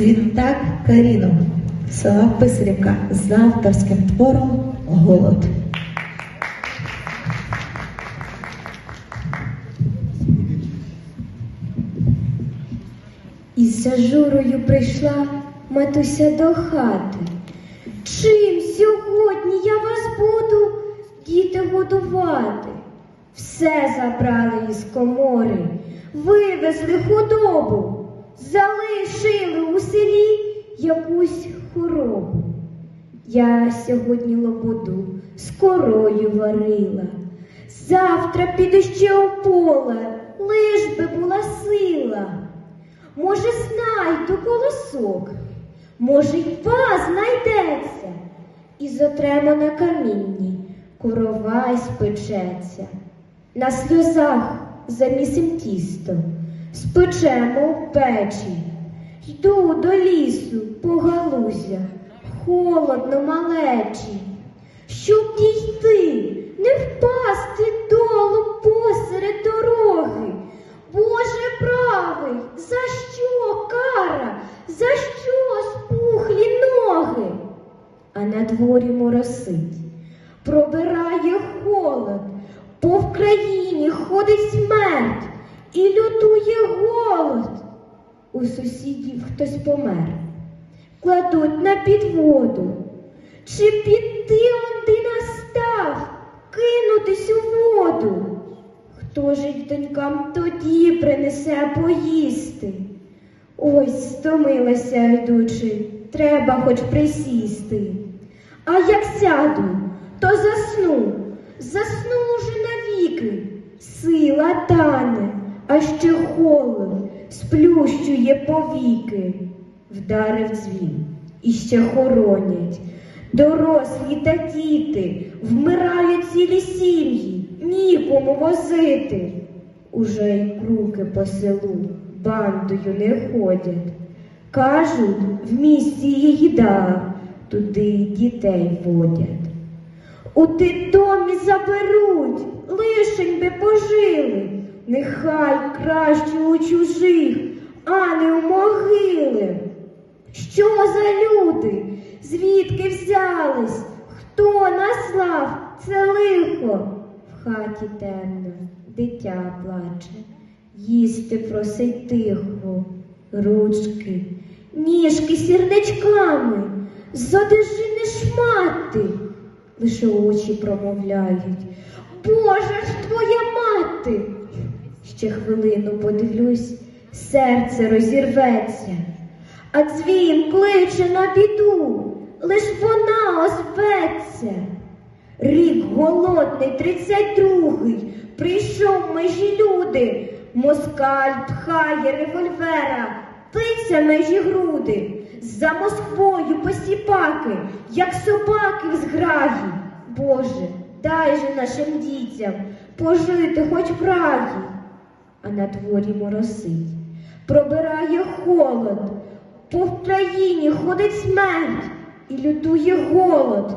Світак Каріно, села Писарівка з авторським твором Голод. Із зажурою прийшла матуся до хати. Чим сьогодні я вас буду, діти, годувати? Все забрали із комори, вивезли худобу, залишили у селі якусь хворобу. Я сьогодні лободу з корою варила. Завтра піду ще у поле, лиш би була сила. Може, знайду колосок, може, й паз знайдеться, і зотремо на камінні коровай спечеться. На сльозах замісим тісто, спечемо в печі. Йду до лісу по галузях, холодно малечі. Щоб дійти, не впасти долу посеред дороги. Боже правий, за що кара, за що спухлі ноги? А на дворі моросить, пробирає холод, по Вкраїні ходить смерть і лютує голод. У сусідів хтось помер, кладуть на підводу. Чи піти онди настав, кинутись у воду? Хто ж донькам тоді принесе поїсти? Ось стомилася йдучи, треба хоч присісти. А як сяду, то засну, засну уже навіки, сила тане, а ще холод сплющує повіки. Вдарив дзвін, і ще хоронять. Дорослі та діти, вмирають цілі сім'ї, нікому возити. Уже й круки по селу бандою не ходять. Кажуть, в місті є їда, туди дітей водять. У домі заберуть, лишень би пожили, нехай краще у чужих, а не у могили. Що за люди? Звідки взялись? Хто наслав це лихо? В хаті темно, дитя плаче, їсти просить тихо, ручки, ніжки сірничками, з одежі не шмати, лише очі промовляють. Боже ж твоя мати! Ще хвилину подивлюсь, серце розірветься. А дзвін кличе на біду, лиш вона озветься. Рік голодний, тридцять другий, прийшов межі люди, москаль пхає револьвера, питься межі груди, за Москвою посіпаки, як собаки в зграї. Боже, дай же нашим дітям пожити хоч в раї. А на дворі моросить, пробирає холод. По Вкраїні ходить смерть і лютує голод.